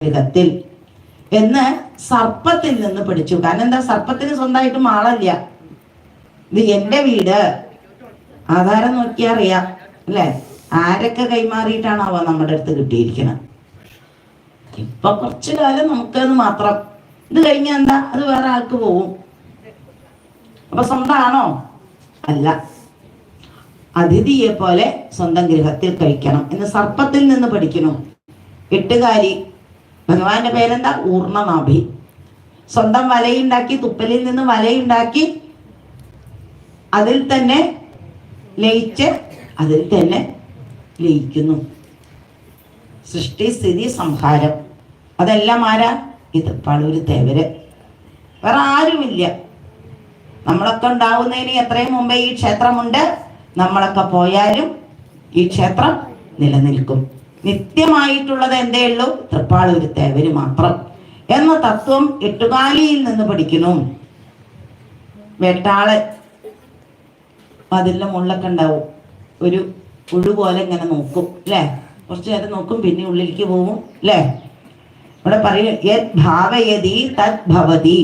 ഗൃഹത്തിൽ എന്ന് സർപ്പത്തിൽ നിന്ന് പിടിച്ചു. കാരണം എന്താ? സർപ്പത്തിന് സ്വന്തമായിട്ട് മാളല്ല ഇത് എന്റെ വീട്. ആധാരം നോക്കിയാ അറിയാം. അല്ലെ? ആരൊക്കെ അവ നമ്മുടെ അടുത്ത് കിട്ടിയിരിക്കുന്നത്? ഇപ്പൊ കുറച്ചു കാലം നമുക്കത് മാത്രം. ഇത് കഴിഞ്ഞാൽ എന്താ? അത് വേറെ ആൾക്ക് പോവും. അപ്പൊ സ്വന്തമാണോ? അല്ല. അതിഥിയെ പോലെ സ്വന്തം ഗൃഹത്തിൽ കഴിക്കണം. എന്ന് സർപ്പത്തിൽ നിന്ന് പഠിക്കണം എട്ടുകാരി ഭഗവാന്റെ പേരെന്താ? ഊർണനാഭി. സ്വന്തം വലയുണ്ടാക്കി തുപ്പലിൽ നിന്ന് വലയുണ്ടാക്കി അതിൽ തന്നെ ലയിച്ച് അതിൽ തന്നെ ലയിക്കുന്നു. സൃഷ്ടി സ്ഥിതി സംഹാരം. അതെല്ലാം ആരാ? ഇത് പളൂര് തേവര്. വേറെ ആരുമില്ല. നമ്മളൊക്കെ ഉണ്ടാവുന്നതിന് എത്രയും മുമ്പേ ഈ ക്ഷേത്രമുണ്ട്. നമ്മളൊക്കെ പോയാലും ഈ ക്ഷേത്രം നിലനിൽക്കും. നിത്യമായിട്ടുള്ളത് എന്തേ ഉള്ളൂ? തൃപ്പാളൂര് തേവര് മാത്രം. എന്ന തത്വം എട്ടുകാലിയിൽ നിന്ന് പഠിക്കുന്നു. വെട്ടാൾ അതിലെ മുള്ളൊക്കെ ഉണ്ടാവും. ഒരു പുഴു പോലെ ഇങ്ങനെ നോക്കും അല്ലേ കുറച്ച് നേരം നോക്കും പിന്നെ ഉള്ളിലേക്ക് പോകും അല്ലേ ഇവിടെ പറയും യത് ഭാവയതി തത് ഭവതി.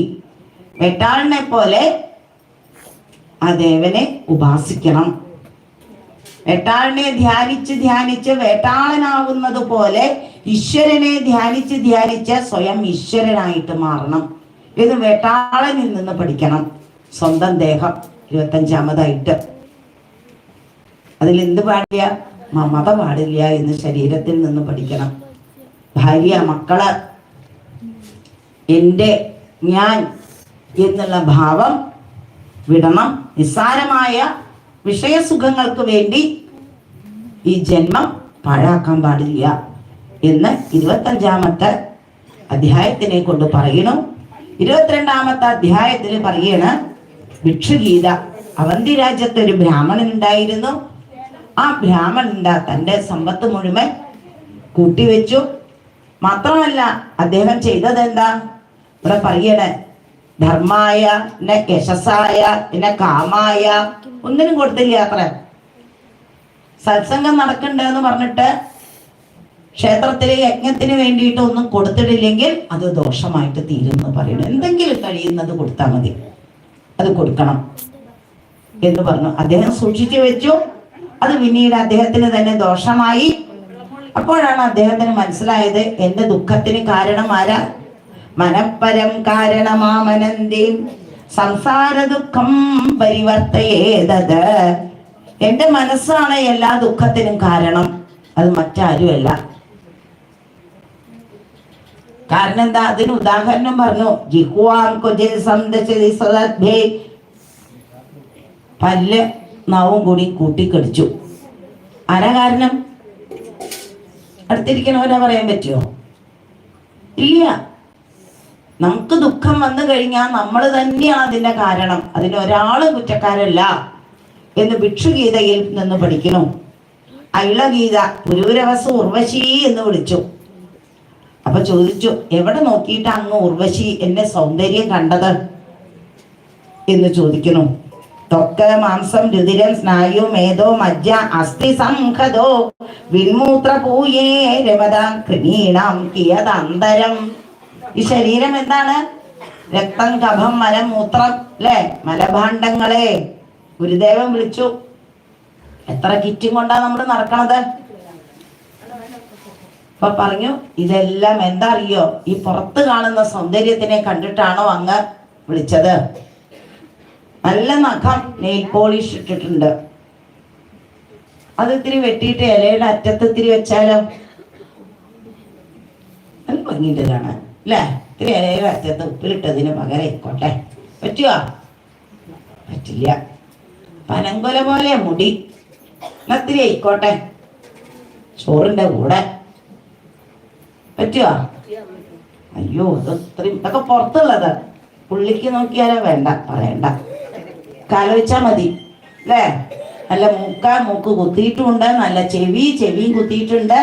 വെട്ടാളിനെ പോലെ ആ ദേവനെ ഉപാസിക്കണം. വേട്ടാളിനെ ധ്യാനിച്ച് ധ്യാനിച്ച് വേട്ടാളനാവുന്നത് പോലെ ഈശ്വരനെ ധ്യാനിച്ച് ധ്യാനിച്ച് സ്വയം ഈശ്വരനായിട്ട് മാറണം. ഇത് വേട്ടാളനിൽ നിന്ന് പഠിക്കണം. സ്വന്തം ദേഹം ഇരുപത്തഞ്ചാമതായിട്ട്. എന്ത് പാടില്ല? മമത പാടില്ല എന്ന് ശരീരത്തിൽ നിന്ന് പഠിക്കണം. ഭാര്യ മക്കൾ എന്റെ ഞാൻ എന്നുള്ള ഭാവം വിടണം. നിസ്സാരമായ വിഷയസുഖങ്ങൾക്ക് വേണ്ടി ഈ ജന്മം പാഴാക്കാൻ പാടില്ല എന്ന് ഇരുപത്തഞ്ചാമത്തെ അധ്യായത്തിനെ കൊണ്ട് പറയണു ഇരുപത്തിരണ്ടാമത്തെ അധ്യായത്തിൽ പറയണ ഭിക്ഷുഗീത അവന്തി രാജ്യത്ത് ഒരു ബ്രാഹ്മണൻ ഉണ്ടായിരുന്നു ആ ബ്രാഹ്മണൻ തന്റെ സമ്പത്ത് മുഴുവൻ കൂട്ടിവെച്ചു. മാത്രമല്ല അദ്ദേഹം ചെയ്തത് എന്താ ഇവിടെ പറയണേ ധർമായ പിന്നെ യശസ്സായ പിന്നെ കാമായ. ഒന്നിനും കൊടുത്തില്ല അത്ര. സത്സംഗം നടക്കണ്ടെന്ന് പറഞ്ഞിട്ട് ക്ഷേത്രത്തിലെ യജ്ഞത്തിന് വേണ്ടിയിട്ട് ഒന്നും കൊടുത്തിട്ടില്ലെങ്കിൽ അത് ദോഷമായിട്ട് തീരുമെന്ന് പറയുന്നു എന്തെങ്കിലും കഴിയുന്നത് കൊടുത്താൽ മതി. അത് കൊടുക്കണം എന്ന് പറഞ്ഞു. അദ്ദേഹം സൂക്ഷിച്ചു വെച്ചു. അത് പിന്നീട് അദ്ദേഹത്തിന് തന്നെ ദോഷമായി. അപ്പോഴാണ് അദ്ദേഹത്തിന് മനസ്സിലായത് എന്റെ ദുഃഖത്തിന് കാരണം ആരാ? മനപ്പരം കാരണമാമനന്തി സംസാര ദുഃഖം പരിവർത്തയേതത്. എന്റെ മനസ്സാണ് എല്ലാ ദുഃഖത്തിനും കാരണം. അത് മറ്റാരുമല്ല. കാരണം എന്താ? അതിന് ഉദാഹരണം പറഞ്ഞു. ജിഹ്വാം സദദ്ഭേ പല്ല് നാവും കൂടി കൂട്ടിക്കടിച്ചു. ആരാ കാരണം? അടുത്തിരിക്കണവരാ പറയാൻ പറ്റുമോ ഇല്ല. നമുക്ക് ദുഃഖം വന്നു കഴിഞ്ഞാൽ നമ്മൾ തന്നെയാണ് അതിന്റെ കാരണം. അതിന് ഒരാളും കുറ്റക്കാരല്ല എന്ന് ഭിക്ഷുഗീതയിൽ നിന്ന് പഠിക്കണം അയിളഗീത ഗുരുരവസ് ഉർവശി എന്ന് വിളിച്ചു. അപ്പൊ ചോദിച്ചു എവിടെ നോക്കിയിട്ട് അങ്ങ് ഉർവശി എന്നെ സൗന്ദര്യം കണ്ടത്? എന്ന് ചോദിക്കുന്നു. ത്വക്ക് മാംസം രുതിരം സ്നായു മേധോ മജ്ജ അസ്ഥി സംഹതോ വിൺമൂത്ര പൂയേ രമത കൃമീണാം കിയതന്തരം. ഈ ശരീരം എന്താണ്? രക്തം കഫം മലം മൂത്രം അല്ലെ മലഭാണ്ഡങ്ങളെ. ഗുരുദേവൻ വിളിച്ചു. എത്ര കിറ്റും കൊണ്ടാ നമ്മൾ നടക്കണത്? അപ്പൊ പറഞ്ഞു ഇതെല്ലാം എന്താ അറിയോ ഈ പുറത്ത് കാണുന്ന സൗന്ദര്യത്തിനെ കണ്ടിട്ടാണോ അങ്ങ് വിളിച്ചത്? നല്ല നഖം നെയിൽ പോളിഷ് ഇട്ടിട്ടുണ്ട്. അത് ഇത്തിരി വെട്ടിയിട്ട് ഇലയുടെ അറ്റത്ത് ഇത്തിരി വെച്ചാലോ? അത് ഭംഗിയിട്ട് കാണാൻ. അല്ലേ ഇത്തിരി ഇലയുടെ അറ്റത്ത് ഉപ്പിലിട്ടതിന് പകരം ഇക്കോട്ടെ പറ്റുമോ പറ്റില്ല. പനങ്കൊല പോലെ മുടി. ഇത്തിരി ആയിക്കോട്ടെ. ചോറിന്റെ കൂടെ. പറ്റുമോ അയ്യോ ഇത് ഇത്രയും ഇതൊക്കെ പുറത്തുള്ളത്. പുള്ളിക്ക് നോക്കിയാലോ വേണ്ട പറയണ്ട. കാലോചിച്ചാ മതി അല്ലേ നല്ല മൂക്ക മൂക്ക് കുത്തിയിട്ടുണ്ട് നല്ല ചെവി ചെവിയും കുത്തിയിട്ടുണ്ട്.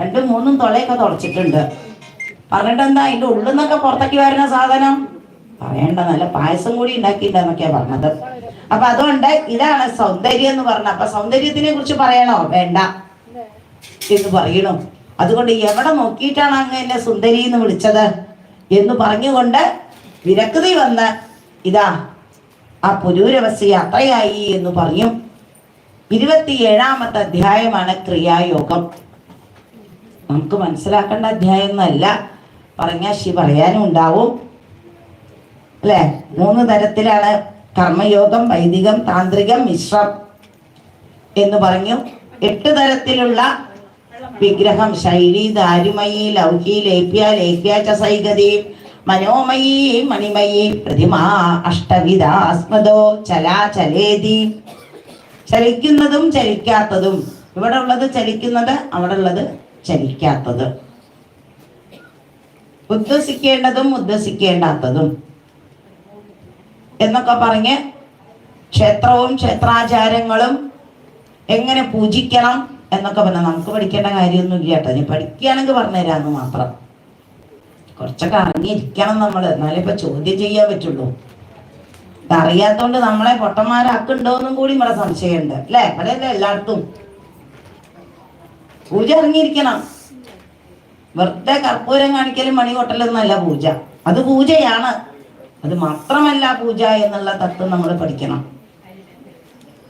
രണ്ടും മൂന്നും തുളയൊക്കെ തുളച്ചിട്ടുണ്ട് പറഞ്ഞിട്ട് എന്താ അതിന്റെ ഉള്ളിൽ നിന്നൊക്കെ പുറത്തേക്ക് വരുന്ന സാധനം? പറയണ്ട നല്ല പായസം കൂടി ഉണ്ടാക്കിയിട്ടുണ്ടെന്നൊക്കെയാ പറഞ്ഞത്. അപ്പൊ അതുകൊണ്ട് ഇതാണ് സൗന്ദര്യം എന്ന് പറഞ്ഞ അപ്പൊ സൗന്ദര്യത്തിനെ കുറിച്ച് പറയണോ? വേണ്ട. എന്ന് പറയണു. അതുകൊണ്ട് എവിടെ നോക്കിയിട്ടാണ് അങ്ങ് എന്നെ സുന്ദരി എന്ന് വിളിച്ചത്? എന്ന് പറഞ്ഞുകൊണ്ട് വിരക്തി വന്ന് ഇതാ ആ പുരൂരവസ്ഥ അത്രയായി എന്ന് പറഞ്ഞു. ഇരുപത്തിയേഴാമത്തെ അധ്യായമാണ് ക്രിയായോഗം. നമുക്ക് മനസ്സിലാക്കേണ്ട അധ്യായം എന്നല്ല പറഞ്ഞാൽ ശി പറയാനും ഉണ്ടാവും. അല്ലെ? മൂന്ന് തരത്തിലാണ് കർമ്മയോഗം വൈദികം താന്ത്രികം മിശ്രം എന്ന് പറഞ്ഞു. എട്ട് തരത്തിലുള്ള വിഗ്രഹം ശൈലി ദാരുമയി ലൗകി ലേപ്യ ലേപ്യ ച സൈഗതി മനോമയി മണിമയി പ്രതിമ ചലാ ചലേതി ചലിക്കുന്നതും ചലിക്കാത്തതും. ഇവിടെ ഉള്ളത് ചലിക്കുന്നത് അവിടെ ഉള്ളത് ചലിക്കാത്തത്. ഉദ്വസിക്കേണ്ടതും ഉദ്വസിക്കേണ്ടാത്തതും എന്നൊക്കെ പറഞ്ഞ് ക്ഷേത്രവും ക്ഷേത്രാചാരങ്ങളും എങ്ങനെ പൂജിക്കണം എന്നൊക്കെ പറഞ്ഞാൽ നമുക്ക് പഠിക്കേണ്ട കാര്യമൊന്നും ഇല്ല കേട്ടോ. നീ പഠിക്കുകയാണെങ്കിൽ പറഞ്ഞുതരാന്ന് മാത്രം. കുറച്ചൊക്കെ അറിഞ്ഞിരിക്കണം നമ്മൾ എന്നാലേ ഇപ്പൊ ചോദ്യം ചെയ്യാൻ പറ്റുള്ളൂ. ഇതറിയാത്തോണ്ട് നമ്മളെ പൊട്ടന്മാരാക്കുണ്ടോന്നും കൂടി ഇവിടെ സംശയമുണ്ട്. അല്ലേ? ഇവിടെ എല്ലായിടത്തും. പൂജ അറിഞ്ഞിരിക്കണം. വെറുതെ കർപ്പൂരം കാണിക്കലും മണി കൊട്ടലൊന്നല്ല പൂജ. അത് പൂജയാണ്. അത് മാത്രമല്ല പൂജ എന്നുള്ള തത്വം നമ്മൾ പഠിക്കണം.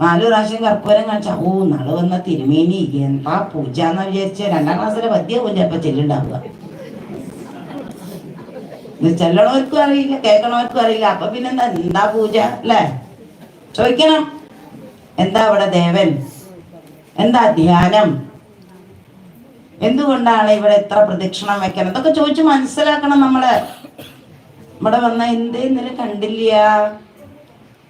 നാലു പ്രാവശ്യം കർപ്പൂരം കാണിച്ച ഓ നാളെ വന്ന തിരുമേനി എന്താ പൂജ എന്ന് വിചാരിച്ച രണ്ടാം ക്ലാസ്സിലെ പദ്യ പൂജ അപ്പൊ ചെല്ലുണ്ടാവുക. ചെല്ലണവർക്കും അറിയില്ല കേൾക്കണവർക്കും അറിയില്ല. അപ്പൊ പിന്നെന്താ എന്താ പൂജ? അല്ലേ? ചോദിക്കണം. എന്താ അവിടെ ദേവൻ? എന്താ ധ്യാനം? എന്തുകൊണ്ടാണ് ഇവിടെ എത്ര പ്രദക്ഷിണം വെക്കണം അതൊക്കെ ചോദിച്ച് മനസ്സിലാക്കണം നമ്മൾ. ഇവിടെ വന്ന എന്തേ ഇന്നലെ കണ്ടില്ല.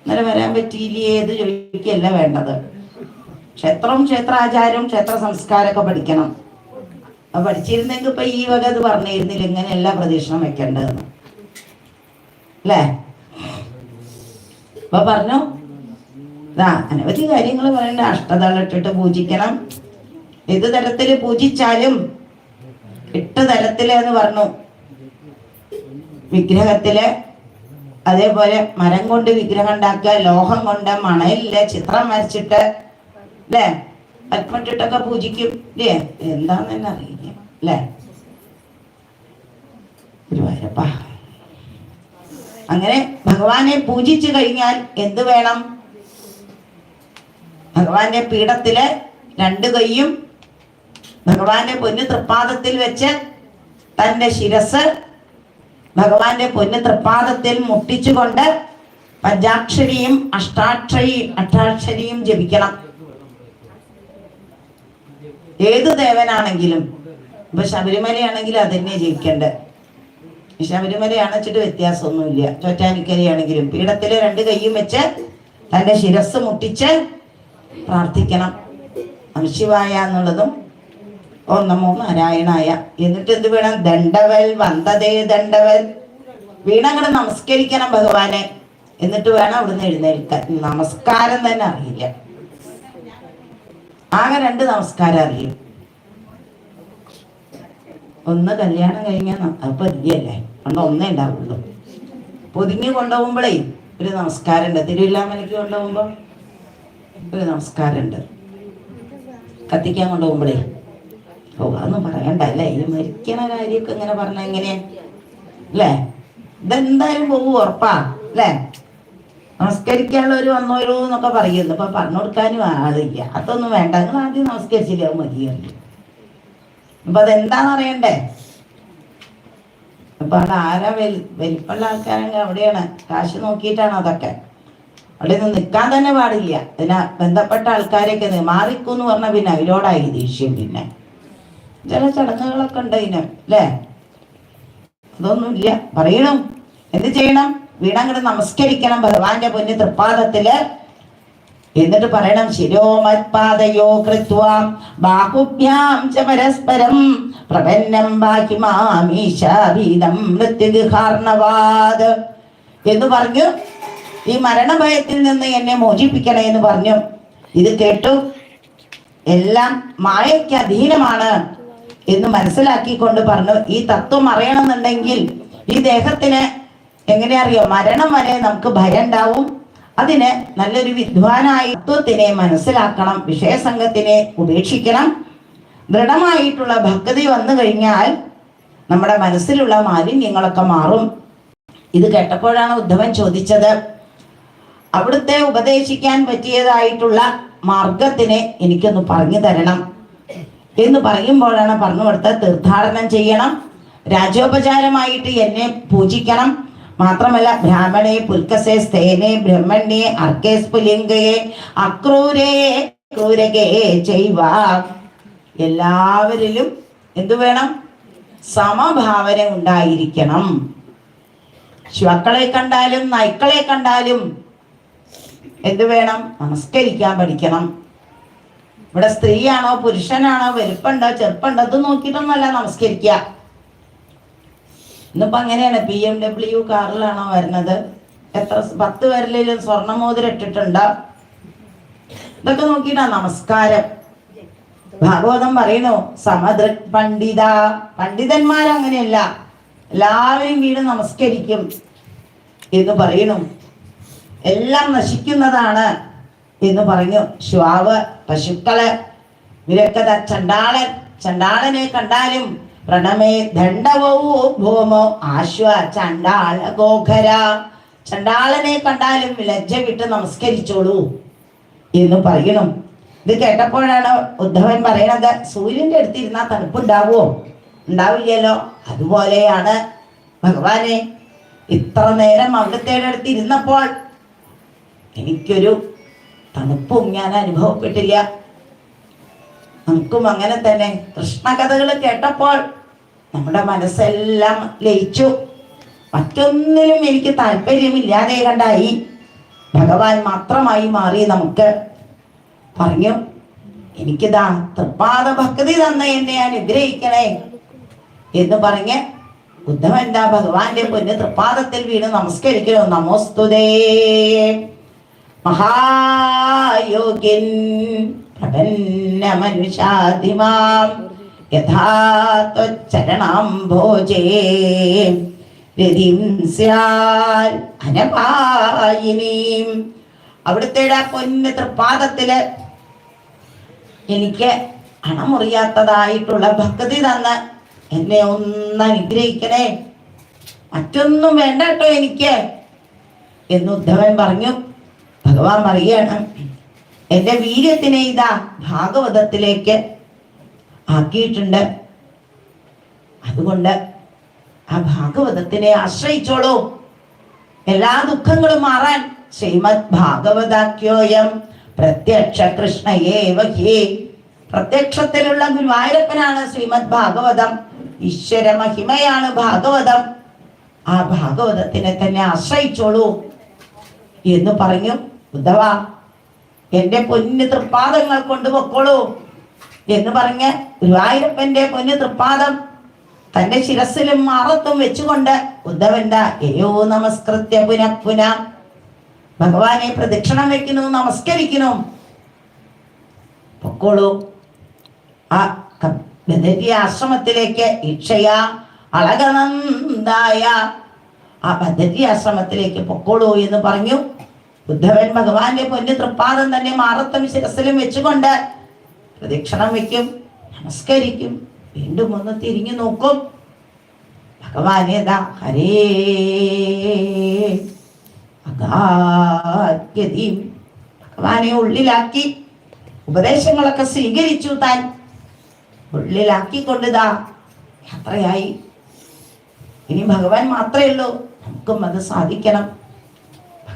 ഇന്നലെ വരാൻ പറ്റിയില്ലേ ഇത് ചോദിക്കുകയല്ല വേണ്ടത്. ക്ഷേത്രം ക്ഷേത്രാചാരവും ക്ഷേത്ര സംസ്കാരമൊക്കെ പഠിക്കണം. അപ്പൊ പഠിച്ചിരുന്നെങ്കിൽ ഇപ്പൊ ഈ വക ഇത് പറഞ്ഞിരുന്നില്ല ഇങ്ങനെയല്ല പ്രദക്ഷിണം വെക്കേണ്ടതെന്ന് അല്ലേ? അപ്പൊ പറഞ്ഞു അനവധി കാര്യങ്ങൾ പറയണ്ട. അഷ്ടതളിട്ടിട്ട് പൂജിക്കണം. ഏത് തരത്തിൽ പൂജിച്ചാലും എട്ട് തരത്തിൽ എന്ന് പറഞ്ഞു. വിഗ്രഹത്തിൽ അതേപോലെ മരം കൊണ്ട് വിഗ്രഹം ഉണ്ടാക്കുക ലോഹം കൊണ്ട് മണയില്ല ചിത്രം വരച്ചിട്ട് അല്ലേ? പത്മിട്ടിട്ടൊക്കെ പൂജിക്കും അല്ലേ എന്താന്ന് തന്നെ അറിയില്ല അല്ലേ? അങ്ങനെ ഭഗവാനെ പൂജിച്ചു കഴിഞ്ഞാൽ എന്ത് വേണം? ഭഗവാന്റെ പീഠത്തിൽ രണ്ട് കൈയും ഭഗവാന്റെ പൊന്നു തൃപ്പാദത്തിൽ വെച്ച് തന്റെ ശിരസ് ഭഗവാന്റെ പൊന്നു തൃപ്പാദത്തിൽ മുട്ടിച്ചുകൊണ്ട് പഞ്ചാക്ഷരിയും അഷ്ടാക്ഷരി അഷ്ടാക്ഷരിയും ജപിക്കണം. ഏത് ദേവനാണെങ്കിലും ഇപ്പൊ ശബരിമലയാണെങ്കിൽ അത് തന്നെ ജയിക്കണ്ടേ? ശബരിമല അണച്ചിട്ട് വ്യത്യാസമൊന്നുമില്ല. ചോറ്റാനിക്കരയാണെങ്കിലും പീഠത്തിലെ രണ്ട് കൈയും വെച്ച് തന്റെ ശിരസ് മുട്ടിച്ച് പ്രാർത്ഥിക്കണം. അംശിവായ എന്നുള്ളതും ഓം നമോ നാരായണായ. എന്നിട്ട് എന്ത് വേണം? ദണ്ഡവൽ വന്തതേ ദണ്ഡവൽ. വീണങ്ങടെ നമസ്കരിക്കണം ഭഗവാനെ. എന്നിട്ട് വേണം അവിടുന്ന് എഴുന്നേൽക്കാൻ. നമസ്കാരം തന്നെ അറിയില്ല. ആകെ രണ്ട് നമസ്കാരം അറിയും. ഒന്ന് കല്യാണം കഴിഞ്ഞാൽ അപ്പൊ ഇല്ലല്ലേ പണ്ട് ഒന്നേ ഉണ്ടാവുള്ളൂ. പൊതിഞ്ഞു കൊണ്ടുപോകുമ്പോഴേ ഒരു നമസ്കാരം നമസ്കാരമുണ്ട്. തിരുവില്ലാമലയ്ക്ക് കൊണ്ടുപോകുമ്പോൾ ഒരു നമസ്കാരമുണ്ട്. കത്തിക്കാൻ കൊണ്ടുപോകുമ്പോഴേ ഓ അതൊന്നും പറയണ്ട അല്ലേ? ഇത് മരിക്കണ കാര്യമൊക്കെ ഇങ്ങനെ പറഞ്ഞ എങ്ങനെയാ? അല്ലേ? ഇതെന്തായാലും പോകും ഉറപ്പാ അല്ലേ? നമസ്കരിക്കാനുള്ളവർ വന്നോരോ എന്നൊക്കെ പറയുന്നു ഇപ്പൊ പറഞ്ഞു കൊടുക്കാനും ആളില്ല. അതൊന്നും വേണ്ട. നിങ്ങൾ ആദ്യം നമസ്കരിച്ചില്ല മതി അപ്പൊ അതെന്താന്ന് അറിയണ്ടേ? അപ്പൊ അവിടെ ആരാ വലി വലിപ്പുള്ള ആൾക്കാരെങ്കിൽ അവിടെയാണ്. കാശ് നോക്കിയിട്ടാണ് അതൊക്കെ? അവിടെ നിന്ന് നിൽക്കാൻ തന്നെ പാടില്ല. അതിനാ ബന്ധപ്പെട്ട ആൾക്കാരെയൊക്കെ മാറിക്കൂന്ന് പറഞ്ഞാൽ പിന്നെ അവരോടായി ദേഷ്യം പിന്നെ. ചില ചടങ്ങുകളൊക്കെ ഉണ്ട് അല്ലേ? അതൊന്നുമില്ല. പറയണം. എന്ത് ചെയ്യണം? വീണങ്ങട് നമസ്കരിക്കണം ഭഗവാന്റെ പൊന്നു തൃപ്പാദത്തിൽ. എന്നിട്ട് പറയണം ശിരോമത്പാദയോ കൃത്വ ബാഹുഭ്യാം ച പരസ്പരം പ്രപന്നം ബാഹിമാമീശാഭീതം മൃത്യുഹാർണവാദ് എന്ന് പറഞ്ഞു. ഈ മരണഭയത്തിൽ നിന്ന് എന്നെ മോചിപ്പിക്കണേ എന്ന് പറഞ്ഞു. ഇത് കേട്ടു. എല്ലാം മായയ്ക്ക് അധീനമാണ്. എന്ന് മനസ്സിലാക്കിക്കൊണ്ട് പറഞ്ഞു ഈ തത്വം അറിയണമെന്നുണ്ടെങ്കിൽ ഈ ദേഹത്തിന് എങ്ങനെ അറിയോ? മരണം വരെ നമുക്ക് ഭയം ഉണ്ടാവും അതിന് നല്ലൊരു വിദ്വാനായ തത്വത്തിനെ മനസ്സിലാക്കണം വിഷയസംഘത്തിനെ ഉപേക്ഷിക്കണം. ദൃഢമായിട്ടുള്ള ഭക്തി വന്നു കഴിഞ്ഞാൽ നമ്മുടെ മനസ്സിലുള്ള മാലിന്യങ്ങളൊക്കെ മാറും. ഇത് കേട്ടപ്പോഴാണ് ഉദ്ധവൻ ചോദിച്ചത് അവിടുത്തെ ഉപദേശിക്കാൻ പറ്റിയതായിട്ടുള്ള മാർഗത്തിനെ എനിക്കൊന്ന് പറഞ്ഞു തരണം. എന്ന് പറയുമ്പോഴാണ് പറഞ്ഞു കൊടുത്ത തീർത്ഥാടനം ചെയ്യണം. രാജോപചാരമായിട്ട് എന്നെ പൂജിക്കണം. മാത്രമല്ല ബ്രാഹ്മണെ പുൽക്കസെ സ്തേനെ ബ്രഹ്മണ്യെ അർക്കേ പുലിംഗയെ അക്രൂരേ ക്രൂരകേ ചെയ്വ എല്ലാവരിലും എന്തു വേണം? സമഭാവന ഉണ്ടായിരിക്കണം. ശുക്കളെ കണ്ടാലും നൈക്കളെ കണ്ടാലും എന്തു വേണം? നമസ്കരിക്കാൻ പഠിക്കണം. ഇവിടെ സ്ത്രീയാണോ പുരുഷനാണോ വലുപ്പുണ്ടോ ചെറുപ്പുണ്ടോ അത് നോക്കിയിട്ടൊന്നുമല്ല നമസ്കരിക്കുക. ഇന്നിപ്പോ അങ്ങനെയാണ് ബി എം ഡബ്ല്യു കാറിലാണോ വരുന്നത്. എത്ര പത്ത് പേരിലും സ്വർണമോതിരം ഇട്ടിട്ടുണ്ട്? ഇതൊക്കെ നോക്കിയിട്ടാ നമസ്കാരം. ഭാഗവതം പറയുന്നു സമദൃ പണ്ഡിത പണ്ഡിതന്മാർ അങ്ങനെയല്ല എല്ലാവരും വീട് നമസ്കരിക്കും എന്ന് പറയുന്നു. എല്ലാം നശിക്കുന്നതാണ്. എന്ന് പറഞ്ഞു ശ്വാവ് പശുക്കൾ നിരക്കത ചണ്ടാളൻ ചണ്ടാളനെ കണ്ടാലും പ്രണമേ ദണ്ഡവോ ഭൂമോ ആശ്വ ചണ്ടാള ഗോഖര. ചണ്ടാളനെ കണ്ടാലും ലജ്ജ വിട്ട് നമസ്കരിച്ചോളൂ എന്ന് പറയണം. ഇത് കേട്ടപ്പോഴാണ് ഉദ്ധവൻ പറയണത് സൂര്യന്റെ അടുത്തിരുന്നാൽ തണുപ്പുണ്ടാവുമോ ഉണ്ടാവില്ലല്ലോ. അതുപോലെയാണ് ഭഗവാനെ ഇത്ര നേരം അവിടുത്തെ അടുത്തിരുന്നപ്പോൾ എനിക്കൊരു തണുപ്പും ഞാൻ അനുഭവപ്പെട്ടില്ല. നമുക്കും അങ്ങനെ തന്നെ. കൃഷ്ണകഥകൾ കേട്ടപ്പോൾ നമ്മുടെ മനസ്സെല്ലാം ലയിച്ചു. മറ്റൊന്നിലും എനിക്ക് താല്പര്യമില്ലാതെ കണ്ടായി. ഭഗവാൻ മാത്രമായി മാറി നമുക്ക്. പറഞ്ഞു എനിക്കിതാ തൃപ്പാദ ഭക്തി തന്ന എന്നെ അനുഗ്രഹിക്കണേ എന്ന് പറഞ്ഞ് ബുദ്ധമെന്താ ഭഗവാന്റെ പൊന്ന് തൃപ്പാദത്തിൽ വീണ് നമസ്കരിക്കണോ നമോസ്തുതേ. മഹായോഗിൻ പ്രപന്ന മനുഷ്യാതിമാം യഥാത്വച്ചരണാംഭോജേ രതിം അവിടുത്തെ ആ പൊന്ന് എനിക്ക് അണമുറിയാത്തതായിട്ടുള്ള ഭക്തി തന്ന് എന്നെ ഒന്ന് അനുഗ്രഹിക്കണേ. മറ്റൊന്നും വേണ്ട കേട്ടോ എനിക്ക്. എന്ന് ഉദ്ധവൻ പറഞ്ഞു. ഭഗവാൻ പറയാണ് എന്റെ വീര്യത്തിനെ ഇതാ ഭാഗവതത്തിലേക്ക് ആക്കിയിട്ടുണ്ട്. അതുകൊണ്ട് ആ ഭാഗവതത്തിനെ ആശ്രയിച്ചോളൂ. എല്ലാ ദുഃഖങ്ങളും മാറാൻ ശ്രീമദ് ഭാഗവതാഖ്യോയം പ്രത്യക്ഷ കൃഷ്ണയേവ ഹേ പ്രത്യക്ഷത്തിലുള്ള ഗുരുവായൂരപ്പനാണ് ശ്രീമദ് ഭാഗവതം ഈശ്വര മഹിമയാണ് ഭാഗവതം. ആ ഭാഗവതത്തിനെ തന്നെ ആശ്രയിച്ചോളൂ എന്ന് പറഞ്ഞു. ഉദ്ധവ എന്റെ പൊന്നു തൃപ്പാദങ്ങൾ കൊണ്ടുപോക്കോളൂ എന്ന് പറഞ്ഞ് ഗുരുവായൂരപ്പന്റെ പൊന്നു തൃപ്പാദം തന്റെ ശിരസിലും മാറത്തും വെച്ചുകൊണ്ട് ഉദ്ധവന്റെ ഏയോ നമസ്കൃത്യ പുന പുന. ഭഗവാനെ പ്രദക്ഷിണം വെക്കുന്നു നമസ്കരിക്കുന്നു. പൊക്കോളൂ. ആ ബദരി ആശ്രമത്തിലേക്ക് ഈക്ഷയ അളകനന്ദായ. ആ ബദരി ആശ്രമത്തിലേക്ക് പൊക്കോളൂ എന്ന് പറഞ്ഞു. ഉദ്ധവൻ ഭഗവാന്റെ പൊന്നു തൃപ്പാദം തന്നെ മാറത്തും ശിരസിലും വെച്ചുകൊണ്ട് പ്രദക്ഷിണം വെക്കും നമസ്കരിക്കും വീണ്ടും ഒന്ന് തിരിഞ്ഞു നോക്കും. ഭഗവാനേതാ ഹരേ അഗാദ്യതീം ഭഗവാനെ ഉള്ളിലാക്കി ഉപദേശങ്ങളൊക്കെ സ്വീകരിച്ചു താൻ. ഉള്ളിലാക്കിക്കൊണ്ടിതാ യാത്രയായി. ഇനി ഭഗവാൻ മാത്രമേ ഉള്ളൂ നമുക്കും അത് സാധിക്കണം.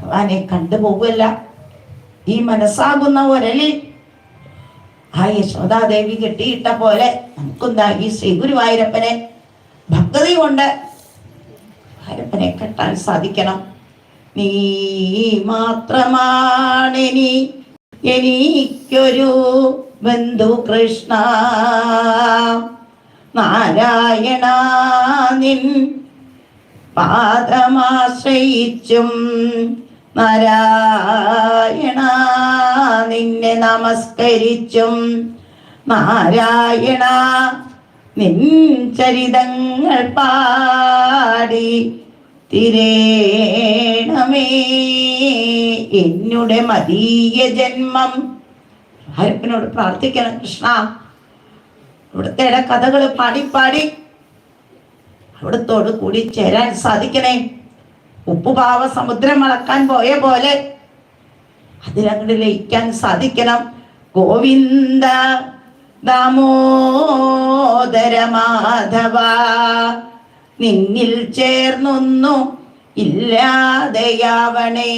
ഭഗവാനെ കണ്ടുപോകുമല്ല ഈ മനസ്സാകുന്ന ഒരലിൽ ആ യശോദാദേവി കെട്ടിയിട്ട പോലെ നമുക്കെന്താ ഈ ശ്രീ ഗുരുവായൂരപ്പനെ ഭക്തി കൊണ്ട് ഗുരുവായൂരപ്പനെ കെട്ടാൻ സാധിക്കണം. നീ മാത്രമാണെനി എനിക്കൊരു ബന്ധു കൃഷ്ണ. നാരായണ നിൻ പാദമാശ്രയിച്ചും നാരായണ നിന്നെ നമസ്കരിച്ചും. നാരായണ നിൻ ചരിതങ്ങൾ പാടി തിരേണമേ. എന്നുടെ മതീയ ജന്മം. ഹരപ്പനോട് പ്രാർത്ഥിക്കണം കൃഷ്ണ. അവിടുത്തെ കഥകൾ പാടി പാടി അവിടത്തോട് കൂടി ചേരാൻ സാധിക്കണേ. ഉപ്പുപാവ സമുദ്രം അളക്കാൻ പോയ പോലെ. അതിലങ്ങോട്ട് ലയിക്കാൻ സാധിക്കണം. ഗോവിന്ദ ദാമോദര മാധവ. നിന്നിൽ ചേർന്നൊന്നു ഇല്ലാതെയാവണേ.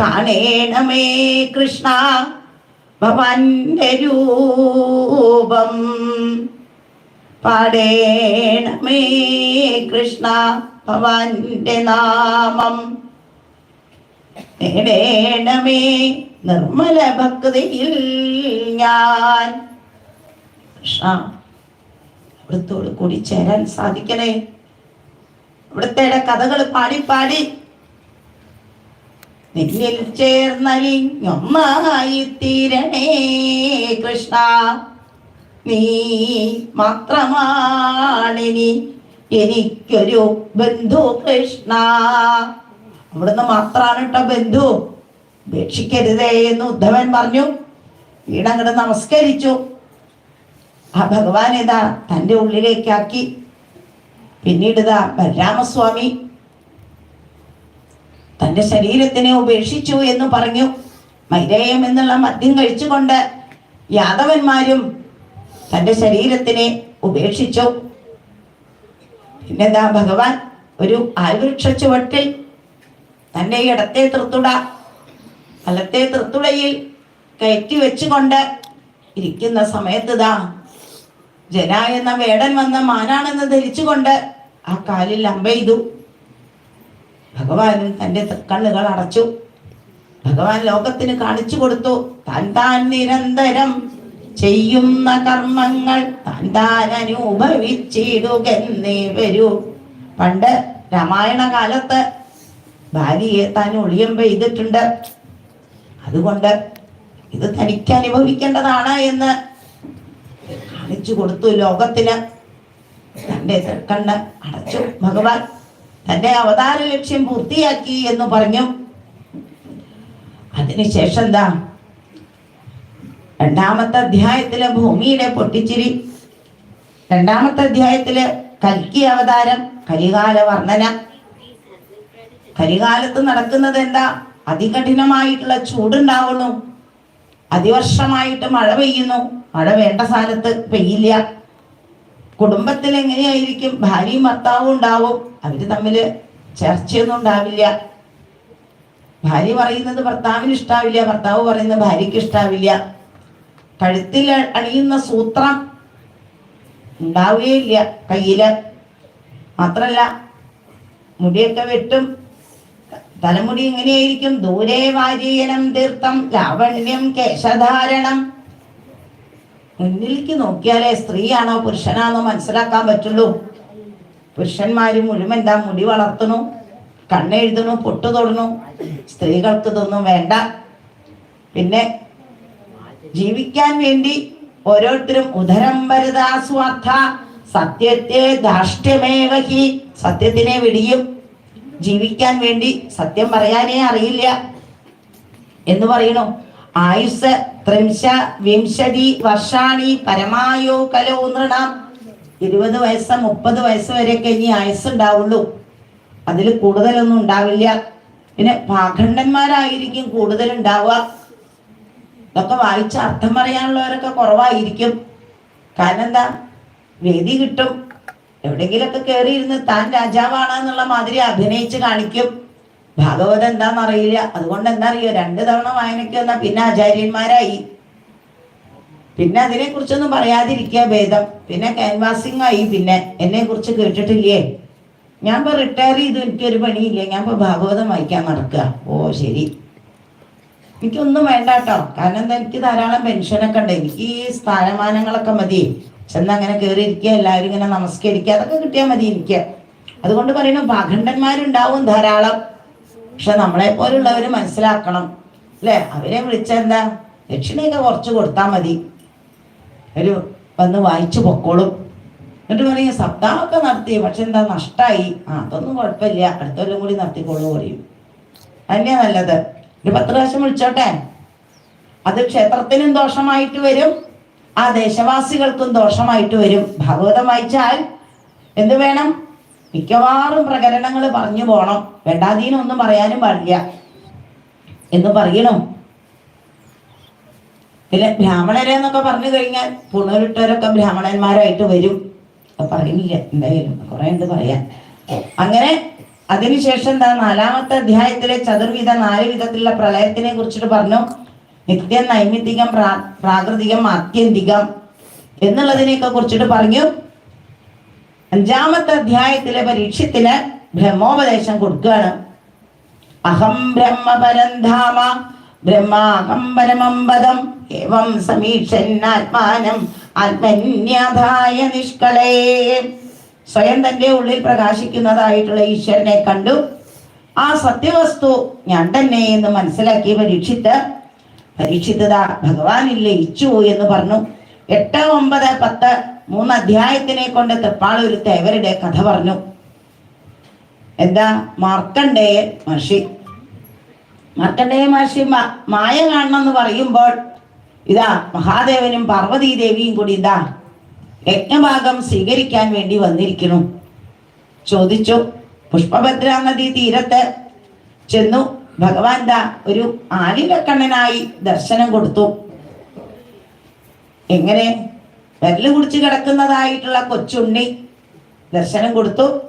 കാണേണമേ കൃഷ്ണ ഭവന്റെ രൂപം. പാടേണമേ കൃഷ്ണ ഭവാന്റെ നാമം. നേടേണമേ നിർമ്മല ഭക്തിയിൽ ഞാൻ. കൃഷ്ണ അവിടുത്തോട് കൂടി ചേരാൻ സാധിക്കണേ. അവിടുത്തെ കഥകൾ പാടി പാടി. നിന്നിൽ ചേർന്നലിഞ്ഞൊന്നായി തീരണേ കൃഷ്ണ. നീ മാത്രമാണിനി എനിക്കൊരു ബന്ധു കൃഷ്ണ. അവിടുന്ന് മാത്രമാണ് കേട്ടോ ബന്ധു. ഉപേക്ഷിക്കരുതേ എന്ന് ഉദ്ധവൻ പറഞ്ഞു. വീടങ്ങട് നമസ്കരിച്ചു. ആ ഭഗവാൻ ഇതാ തന്റെ ഉള്ളിലേക്കാക്കി. പിന്നീട് ഇതാ ബലരാമസ്വാമി തന്റെ ശരീരത്തിനെ ഉപേക്ഷിച്ചു എന്ന് പറഞ്ഞു. മൈരേയം എന്നുള്ള മദ്യം കഴിച്ചുകൊണ്ട് യാദവന്മാരും തന്റെ ശരീരത്തിനെ ഉപേക്ഷിച്ചു. പിന്നെന്താ ഭഗവാൻ ഒരു ആൽവൃക്ഷ ചുവട്ടിൽ തന്റെ ഇടത്തെ തൃത്തുട വലത്തെ തൃത്തുടയിൽ കയറ്റി വെച്ചുകൊണ്ട് ഇരിക്കുന്ന സമയത്ത് ഇതാ ജന എന്ന വേടൻ വന്ന മാനാണെന്ന് ധരിച്ചുകൊണ്ട് ആ കാലിൽ അമ്പെയ്തു ഭഗവാനും തന്റെ കണ്ണുകൾ അടച്ചു. ഭഗവാൻ ലോകത്തിന് കാണിച്ചു കൊടുത്തു. താൻ താൻ നിരന്തരം ചെയ്യുന്ന കർമ്മങ്ങൾ താൻ താൻ അനുഭവിച്ചിടുകെന്നേ വരൂ. പണ്ട് രാമായണ കാലത്ത് ഭാര്യയെ താൻ ഒളിയം പെയ്തിട്ടുണ്ട്. അതുകൊണ്ട് ഇത് തനിക്ക് അനുഭവിക്കേണ്ടതാണ് എന്ന് കാണിച്ചു കൊടുത്തു ലോകത്തിന് തന്റെ കണ്ണ് അടച്ചു. ഭഗവാൻ തന്റെ അവതാര ലക്ഷ്യം പൂർത്തിയാക്കി എന്ന് പറഞ്ഞു. അതിനുശേഷം എന്താ? രണ്ടാമത്തെ അധ്യായത്തിലെ ഭൂമിയുടെ പൊട്ടിച്ചിരി രണ്ടാമത്തെ അധ്യായത്തിൽ കൽക്കി അവതാരം കലികാല വർണന കലികാലത്ത് നടക്കുന്നത് എന്താ? അതികഠിനമായിട്ടുള്ള ചൂടുണ്ടാവുന്നു. അതിവർഷമായിട്ട് മഴ പെയ്യുന്നു. മഴ വേണ്ട സ്ഥലത്ത് പെയ്യില്ല. കുടുംബത്തിൽ എങ്ങനെയായിരിക്കും? ഭാര്യയും ഭർത്താവും ഉണ്ടാവും. അവർ തമ്മിൽ ചർച്ചയൊന്നും ഉണ്ടാവില്ല. ഭാര്യ പറയുന്നത് ഭർത്താവിന് ഇഷ്ടാവില്ല. ഭർത്താവ് പറയുന്നത് ഭാര്യയ്ക്ക് ഇഷ്ടാവില്ല. കഴുത്തിൽ അണിയുന്ന സൂത്രം ഉണ്ടാവുകയില്ല. കയ്യിൽ. മാത്രല്ല മുടിയൊക്കെ വെട്ടും. തലമുടി ഇങ്ങനെയായിരിക്കും ദൂരെ വാരീയനം തീർത്ഥം ലാവണ്യം കേശധാരണം. മുന്നിലേക്ക് നോക്കിയാലേ സ്ത്രീയാണോ പുരുഷനാണോ മനസ്സിലാക്കാൻ പറ്റുള്ളൂ. പുരുഷന്മാര് മുഴുവൻ എന്താ മുടി വളർത്തണു കണ്ണെഴുതണു പൊട്ടു തൊടണു സ്ത്രീകൾക്ക് ഇതൊന്നും വേണ്ട. പിന്നെ ജീവിക്കാൻ വേണ്ടി ഓരോരുത്തരും ഉദരം വരുതാസ്വാർത്ഥ സത്യത്തെ ധാർഷ്ട്യമേവഹി സത്യത്തിനെ വെടിയും. ജീവിക്കാൻ വേണ്ടി സത്യം പറയാനേ അറിയില്ല. എന്ന് പറയണു ആയുസ് ത്രിംശ വിംശതി വർഷാണി പരമായോ കലോ നൃണം. ഇരുപത് വയസ്സ് മുപ്പത് വയസ്സ് വരെയൊക്കെ ഇനി ആയുസ് ഉണ്ടാവുള്ളൂ അതിൽ കൂടുതലൊന്നും ഉണ്ടാവില്ല. പിന്നെ പാഖണ്ഡന്മാരായിരിക്കും കൂടുതൽ ഉണ്ടാവുക ഇതൊക്കെ വായിച്ച അർത്ഥം പറയാനുള്ളവരൊക്കെ കുറവായിരിക്കും. കാരണം എന്താ? വേദി കിട്ടും. എവിടെയെങ്കിലൊക്കെ കയറി ഇരുന്ന് താൻ രാജാവാണെന്നുള്ള മാതിരി അഭിനയിച്ച് കാണിക്കും. ഭാഗവതം എന്താണെന്നറിയില്ല അതുകൊണ്ട് എന്താ അറിയോ? രണ്ട് തവണ വായനയ്ക്ക് വന്ന പിന്നെ ആചാര്യന്മാരായി. പിന്നെ അതിനെ കുറിച്ചൊന്നും പറയാതിരിക്കുക ഭേദം. പിന്നെ ക്യാൻവാസിങ് ആയി പിന്നെ എന്നെ കുറിച്ച് കേട്ടിട്ടില്ലേ? ഞാൻ ഇപ്പൊ റിട്ടയർ ചെയ്തു. എനിക്കൊരു പണിയില്ല. ഞാൻ ഇപ്പൊ ഭാഗവതം വായിക്കാൻ നടക്കുക. ഓ ശരി. എനിക്കൊന്നും വേണ്ട കേട്ടോ കാരണം എന്താ എനിക്ക് ധാരാളം പെൻഷനൊക്കെ ഉണ്ട്. എനിക്ക് ഈ സ്ഥാനമാനങ്ങളൊക്കെ മതി. ചെന്ന് അങ്ങനെ കയറി ഇരിക്കുക എല്ലാവരും ഇങ്ങനെ നമസ്കരിക്കുക അതൊക്കെ കിട്ടിയാൽ മതി എനിക്ക്. അതുകൊണ്ട് പറയുന്നു ഭാഖണ്ഡന്മാരുണ്ടാവും ധാരാളം. പക്ഷെ നമ്മളെ പോലുള്ളവര് മനസ്സിലാക്കണം. അല്ലെ? അവരെ വിളിച്ചെന്താ ദക്ഷിണയൊക്കെ കുറച്ച് കൊടുത്താൽ മതി. ഒരു വന്ന് വായിച്ചു പൊക്കോളും. എന്നിട്ട് പറയും സപ്താഹമൊക്കെ നടത്തി പക്ഷെ എന്താ നഷ്ടമായി ആ അതൊന്നും കുഴപ്പമില്ല. അടുത്തൊല്ലം കൂടി നടത്തിക്കോളൂ പറയും. തന്നെയാ നല്ലത്. ഒരു പത്ത് പ്രാവശ്യം വിളിച്ചോട്ടെ? അത് ക്ഷേത്രത്തിനും ദോഷമായിട്ട് വരും. ആ ദേശവാസികൾക്കും ദോഷമായിട്ട് വരും. ഭാഗവതം വായിച്ചാൽ എന്ത് വേണം? മിക്കവാറും പ്രകരണങ്ങൾ പറഞ്ഞു പോണം. വേണ്ടാതീനൊന്നും പറയാനും പാടില്ല. എന്ന് പറയണം. പിന്നെ ബ്രാഹ്മണരെ എന്നൊക്കെ പറഞ്ഞു കഴിഞ്ഞാൽ പുണരിട്ടവരൊക്കെ ബ്രാഹ്മണന്മാരായിട്ട് വരും. പറയുന്നില്ല. എന്തായാലും കുറെ ഉണ്ട് പറയാൻ. അങ്ങനെ അതിനുശേഷം എന്താ നാലാമത്തെ അധ്യായത്തിലെ ചതുർവിധ നാല് വിധത്തിലുള്ള പ്രളയത്തിനെ കുറിച്ചിട്ട് പറഞ്ഞു. നിത്യം നൈമിത്തികം പ്രാ പ്രാകൃതികം ആത്യന്തികം എന്നുള്ളതിനെയൊക്കെ കുറിച്ചിട്ട് പറഞ്ഞു. അഞ്ചാമത്തെ അധ്യായത്തിലെ പരീക്ഷത്തിന് ബ്രഹ്മോപദേശം കൊടുക്കുകയാണ്. അഹം ബ്രഹ്മ പരന്ധാമ ബ്രഹ്മാഹം പരമമ്പതം ഏവം ആത്മാനം ആത്മന്യാധായ നിഷ്കളേ. സ്വയം തന്റെ ഉള്ളിൽ പ്രകാശിക്കുന്നതായിട്ടുള്ള ഈശ്വരനെ കണ്ടു. ആ സത്യവസ്തു ഞാൻ തന്നെ എന്ന് മനസ്സിലാക്കി പരീക്ഷിത്ത് പരീക്ഷിത്തത ഭഗവാനിൽ ലയിച്ചു എന്ന് പറഞ്ഞു. എട്ട് ഒമ്പത് പത്ത് മൂന്ന് അധ്യായത്തിനെ കൊണ്ട് തൃപ്പാളൂർ തേവരുടെ കഥ പറഞ്ഞു. എന്താ? മാർക്കണ്ഡേയ മഹർഷി. മാർക്കണ്ഡേയ മഹർഷി മായ കാണണം എന്ന് പറയുമ്പോൾ ഇതാ മഹാദേവനും പാർവതീദേവിയും കൂടി ഇതാ യജ്ഞഭാഗം സ്വീകരിക്കാൻ വേണ്ടി വന്നിരിക്കുന്നു. ചോദിച്ചു പുഷ്പഭദ്ര നദി തീരത്ത് ചെന്നു. ഭഗവാൻ ദാ ഒരു ആലിലക്കണ്ണനായി ദർശനം കൊടുത്തു. എങ്ങനെ? വെല്ല് കുടിച്ച് കിടക്കുന്നതായിട്ടുള്ള കൊച്ചുണ്ണി ദർശനം കൊടുത്തു.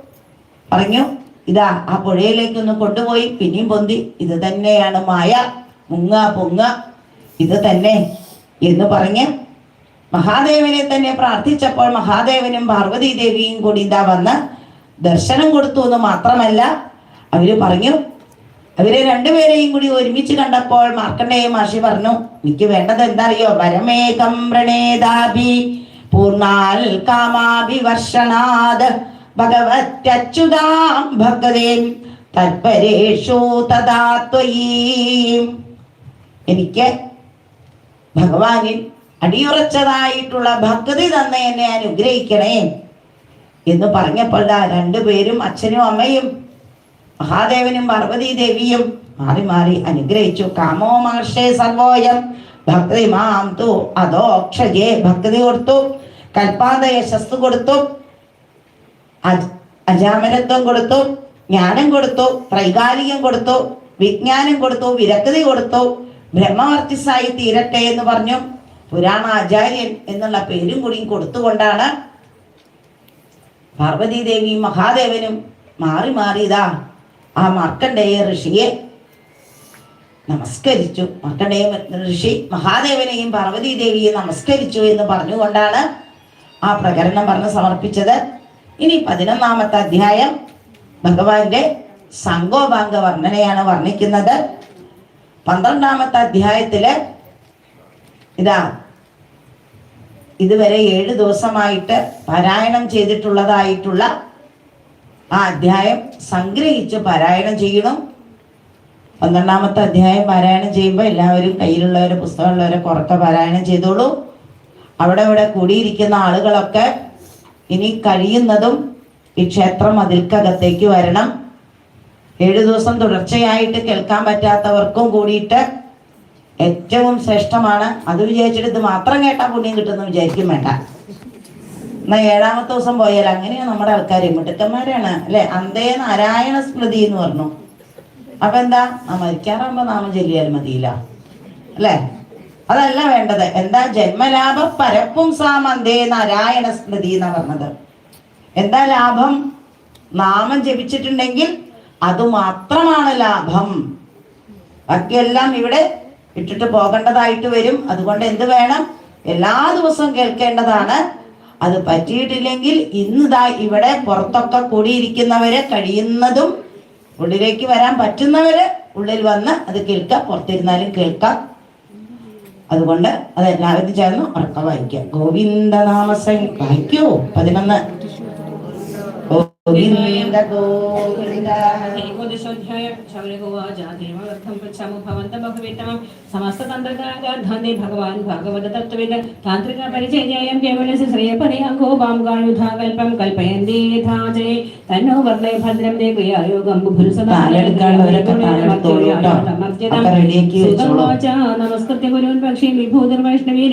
പറഞ്ഞു ഇതാ ആ പുഴയിലേക്കൊന്ന് കൊണ്ടുപോയി. പിന്നെയും പൊന്തി ഇത് തന്നെയാണ് മായ മുങ്ങ പൊങ്ങ ഇത് തന്നെ എന്ന് പറഞ്ഞ് മഹാദേവനെ തന്നെ പ്രാർത്ഥിച്ചപ്പോൾ മഹാദേവനും പാർവതി ദേവിയും കൂടി ഇതാ വന്ന് ദർശനം കൊടുത്തു എന്ന് മാത്രമല്ല അവർ പറഞ്ഞു അവരെ രണ്ടുപേരെയും കൂടി ഒരുമിച്ച് കണ്ടപ്പോൾ മാർക്കണ്ഡേയ മഹർഷി പറഞ്ഞു എനിക്ക് വേണ്ടത് എന്താ അറിയോ വരമേകം പ്രണേതാഭി പൂർണാൽ ഭഗവത്യച്യുതാം ഭഗതേം എനിക്ക് ഭഗവാനിൽ അടിയുറച്ചതായിട്ടുള്ള ഭക്തി തന്നെ എന്നെ അനുഗ്രഹിക്കണേ എന്ന് പറഞ്ഞപ്പോൾ ദാ രണ്ടുപേരും അച്ഛനും അമ്മയും മഹാദേവനും പാർവതി ദേവിയും മാറി മാറി അനുഗ്രഹിച്ചു. കാമോ മഹർഷേ സർവോയം. ഭക്തി മാം തു അതോ അക്ഷജേ. ഭക്തി കൊടുത്തു. കൽപാത യശസ് കൊടുത്തു. അജ- അജാമരത്വം കൊടുത്തു. ജ്ഞാനം കൊടുത്തു. ത്രൈകാലികം കൊടുത്തു. വിജ്ഞാനം കൊടുത്തു. വിരക്തി കൊടുത്തു. ബ്രഹ്മവർത്തിസായി തീരട്ടെ എന്ന് പറഞ്ഞു. പുരാണ ആചാര്യൻ എന്നുള്ള പേരും കൂടിയും കൊടുത്തുകൊണ്ടാണ് പാർവതീദേവിയും മഹാദേവനും മാറി മാറി ഇതാ ആ മാർക്കണ്ഡേയ ഋഷിയെ നമസ്കരിച്ചു. മാർക്കണ്ഡേയ ഋഷി മഹാദേവനെയും പാർവതീദേവിയെ നമസ്കരിച്ചു എന്ന് പറഞ്ഞുകൊണ്ടാണ് ആ പ്രകരണം പറഞ്ഞ് സമർപ്പിച്ചത്. ഇനി പതിനൊന്നാമത്തെ അധ്യായം ഭഗവാന്റെ സംഗോപാംഗ വർണനയാണ് വർണിക്കുന്നത്. പന്ത്രണ്ടാമത്തെ അധ്യായത്തിൽ ഇതാ. ഇതുവരെ ഏഴ് ദിവസമായിട്ട് പാരായണം ചെയ്തിട്ടുള്ളതായിട്ടുള്ള ആ അധ്യായം സംഗ്രഹിച്ച് പാരായണം ചെയ്യണം. പന്ത്രണ്ടാമത്തെ അധ്യായം പാരായണം ചെയ്യുമ്പോൾ എല്ലാവരും കയ്യിലുള്ളവരെ പുസ്തകമുള്ളവരെ കുറക്കെ പാരായണം ചെയ്തോളൂ. അവിടെ ഇവിടെ കൂടിയിരിക്കുന്ന ആളുകളൊക്കെ ഇനി കഴിയുന്നതും ഈ ക്ഷേത്രം അതിൽക്കകത്തേക്ക് വരണം. ഏഴു ദിവസം തുടർച്ചയായിട്ട് കേൾക്കാൻ പറ്റാത്തവർക്കും കൂടിയിട്ട് ഏറ്റവും ശ്രേഷ്ഠമാണ്. അത് വിചാരിച്ചിട്ട് ഇത് മാത്രം കേട്ടാൽ പുണ്യം കിട്ടുമെന്ന് വിചാരിക്കും വേണ്ട. എന്നാ ഏഴാമത്തെ ദിവസം പോയാൽ അങ്ങനെയാണ് നമ്മുടെ ആൾക്കാർ മിടുക്കന്മാരാണ് അല്ലെ? അന്തേ നാരായണ സ്മൃതി എന്ന് പറഞ്ഞു. അപ്പൊ എന്താ? ആ മരിക്കാറാകുമ്പോ നാമം ചൊല്ലിയാൽ മതിയില്ല. അല്ലേ? അതല്ല വേണ്ടത്. എന്താ? ജന്മലാഭ പരപ്പും സാം അന്തേ നാരായണ സ്മൃതി എന്നാ പറഞ്ഞത്. എന്താ ലാഭം? നാമം ജപിച്ചിട്ടുണ്ടെങ്കിൽ അത് മാത്രമാണ് ലാഭം. ബാക്കിയെല്ലാം ഇവിടെ ഇട്ടിട്ട് പോകേണ്ടതായിട്ട് വരും. അതുകൊണ്ട് എന്ത് വേണം? എല്ലാ ദിവസവും കേൾക്കേണ്ടതാണ്. അത് പറ്റിയിട്ടില്ലെങ്കിൽ ഇന്നിതാ ഇവിടെ പുറത്തൊക്കെ കൂടിയിരിക്കുന്നവര് കഴിയുന്നതും ഉള്ളിലേക്ക് വരാൻ പറ്റുന്നവര് ഉള്ളിൽ വന്ന് അത് കേൾക്കാം പുറത്തിരുന്നാലും കേൾക്കാം. അതുകൊണ്ട് അത് എല്ലാവരും ചേർന്ന് ഉറക്കം വായിക്കാം ഗോവിന്ദ വായിക്കോ വായിക്കൂ. പതിനൊന്ന്. സമസ്തതന്ത്രകാന്തി ഭഗവാൻ ഭാഗവത തത്വവിദ താന്ത്രിക പരിചര്യായം കേവലസ് ശ്രേയപരയാങ്കോപാം ഗായുധാകൽപ്പം കൽപ്പയന്തി യഥാചേ തന്നോ വർണേ ഭദ്രം വെച്ചോളൂ. നമസ്കൃത്യ ഗുരുൻ പക്ഷി വിഭൂതിർ വൈഷ്ണവീ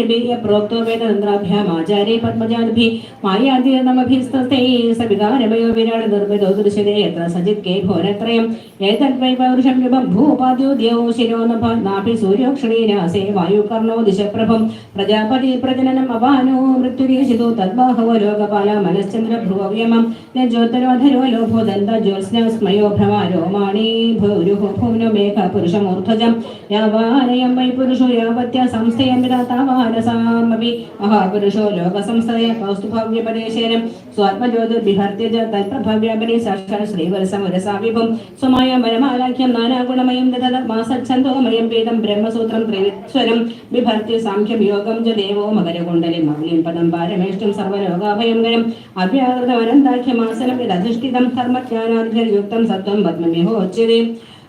പ്രോക്തോ വേദതന്ത്രാഭ്യാമാചാര്യ പത്മജാനഭി മായാദ്യ നമഭിസ്തേ സവികാരമയോ വിരാട് നിർമ്മിതോ എത്ര സജിത് കേ ഭോരത്രയം ഏതദ്വൈ പൗരുഷം രൂപം ഭൂപാദ്യോദ്യോ ശിരോ നഭ സൂര്യോക്ഷണീരാസേ വായുകർണോ ദിശപ്രഭം. പ്രജാപതി പ്രജനനം അപാനോ മൃത്യുരീശിതോ തദ്ബാഹവോ ലോകപാല മനശ്ചന്ദ്ര ഭ്രുവ്യമം ജ്യോതിരോധരോ ലോഭോ ദന്ത ജ്യോത്സ്ന സ്മയോ ഭ്രമാരോ മാണീ ഭൂരുഹോ ഭൂനോ മേഘ പുരുഷമൂർധജം. യാവാനയം വൈ പുരുഷോ യാവത്യ സംസ്ഥയമിത താവാനസാമപി മഹാപുരുഷോ ലോകസംസ്ഥയ കൗസ്തുഭവ്യപദേശേനം സ്വാത്മജ്യോതിർബിഹർത്യജ തൽപ്രഭവ്യാപരി സാക്ഷാൽ ശ്രീവരസമുരസാവിഭം സ്വമായ മരമാലാഖ്യം നാനാഗുണമയം ദധർമാസച്ഛന്തോമയം വേദം ബ്രഹ്മസൂത്രം ത്രിവിസ്വരം ബിഭർത്തി സാഖ്യം യോഗം ദേവോ മകരകുണ്ടലി മൗലിം പദം പാരമേഷ്ടം സർവലോകാഭയം ഗണം അഭ്യാകൃതമനന്താഖ്യമാസനം യദധിഷ്ഠിതം ധർമ്മജ്ഞാനാധികയുക്തം സത്വം പത്മമിഹോച്യതേ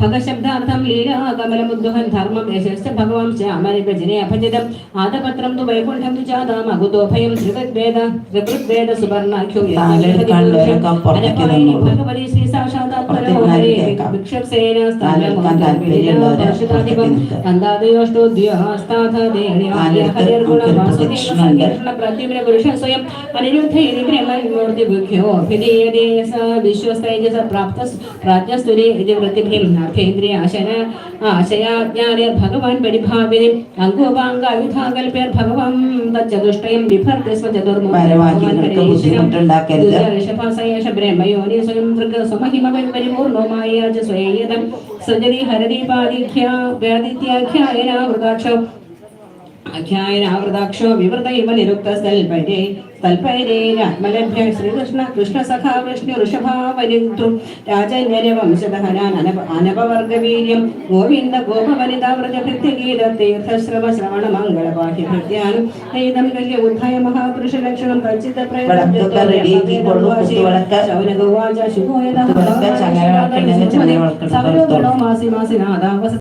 ഭഗശബ്ദാർത്ഥം ലീലാകമലമുദ്ദുഹൻ ധർമ്മം യശശ്ച ഭഗവാൻ ശ്യാമനി ഭജനെ അഭജിതം ആദപത്രം തു വൈകുണ്ഠം തു ജാതാം അകുതോഭയം ഋഗ്വേദ ഋഗ്വേദ സുവർണാഖ്യോ താഴെടുക്കാനുള്ളവരൊക്കെ പുറത്തേക്ക് നിന്നോളൂ. ഭഗവതി ശ്രീ സാക്ഷാതാത്മനോ പുറത്തേക്ക് ഹരേ നിൽക്കാം. വിക്ഷസേന താഴെടുക്കാൻ താല്പര്യമുള്ളവരെ പുറത്തേക്ക് നിൽക്കുക. സ്വയം അനിരുദ്ധ ബ്രഹ്മൂർത്തിഭ്യോ വിശ്വസ്തൈജസ പ്രാപ്ത പ്രാജ്ഞസ്തുരേ ഇത് വൃത്തിഭിം അഭേന്ദ്രിയാശന ആശയാജ്ഞാന ഭഗവാൻ പരിഭാവിനി അങ്കോപാംഗായുധാകൽപേർ ഭഗവാൻ തച്ചതുഷ്ടയം ബിഭർത്തി പരവാക്യങ്ങൾക്ക് ബുദ്ധിമുട്ടുണ്ടാക്കരുത്. ഋഷഭാസയേഷ ബ്രഹ്മയോനി സ്വയം ദൃഗ് സ്വമഹിമവൻ പരിപൂർണമായ ച സ്വയേതം സൃജതി ഹരദീപാദിഖ്യാ വേദിത്യാഖ്യായനാവൃതാക്ഷോ അഖ്യായനാവൃതാക്ഷോ വിവൃത ഇവ നിരുക്ത ശ്രീകൃഷ്ണ കൃഷ്ണസഖാ വിഷ്ണു ഋഷഭാവരിന്തു രാജന്യര വംശധഹനാൻ അനപ അനപവർഗവീര്യം ഗോവിന്ദ ഗോപവനിതാ വ്രജഭൃത്യഗീത തീർത്ഥശ്രവ ശ്രവണ മംഗളബാഹ്യ ഭൃത്യാനും ഏതം കല്യ ഉദ്ധായ മഹാപുരുഷ ലക്ഷണം പ്രചിത ശുഭോയത സൗരഗണോ മാസി മാസി നാദാവസ